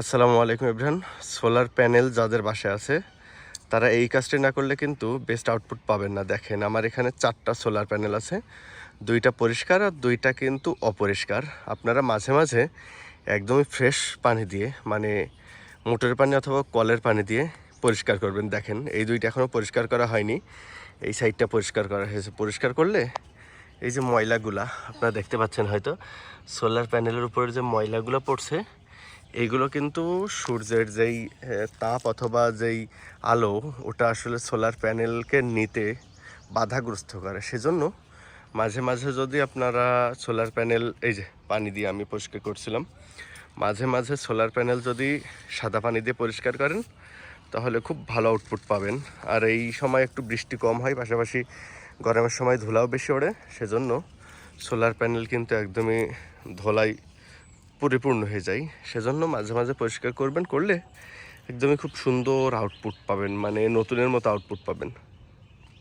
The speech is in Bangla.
আসসালামু আলাইকুম ইব্রাহান সোলার প্যানেল যাদের বাসায় আছে, তারা এই কাজটি না করলে কিন্তু বেস্ট আউটপুট পাবেন না। দেখেন, আমার এখানে চারটা সোলার প্যানেল আছে। দুইটা পরিষ্কার আর দুইটা কিন্তু অপরিষ্কার। আপনারা মাঝে মাঝে একদমই ফ্রেশ পানি দিয়ে মানে মোটরের পানি অথবা কলের পানি দিয়ে পরিষ্কার করবেন। দেখেন, এই দুইটা এখনও পরিষ্কার করা হয়নি। এই সাইডটা পরিষ্কার করা হয়েছে। পরিষ্কার করলে এই যে ময়লাগুলা, আপনারা দেখতে পাচ্ছেন হয়তো, সোলার প্যানেলের উপরে যে ময়লাগুলো পড়ছে এইগুলো কিন্তু সূর্যের যেই তাপ অথবা যেই আলো, ওটা আসলে সোলার প্যানেলকে নিতে বাধাগ্রস্ত করে। সেজন্য মাঝে মাঝে যদি আপনারা সোলার প্যানেল এই যে পানি দিয়ে আমি পরিষ্কার করছিলাম, মাঝে মাঝে সোলার প্যানেল যদি সাদা পানি দিয়ে পরিষ্কার করেন, তাহলে খুব ভালো আউটপুট পাবেন। আর এই সময় একটু বৃষ্টি কম হয়, পাশাপাশি গরমের সময় ধুলাও বেশি ওড়ে, সেজন্য সোলার প্যানেল কিন্তু একদমই ধোলাই পরিপূর্ণ হয়ে যায়। সেজন্য মাঝে মাঝে পরিষ্কার করবেন, করলে একদমই খুব সুন্দর আউটপুট পাবেন মানে নতুনের মতো আউটপুট পাবেন।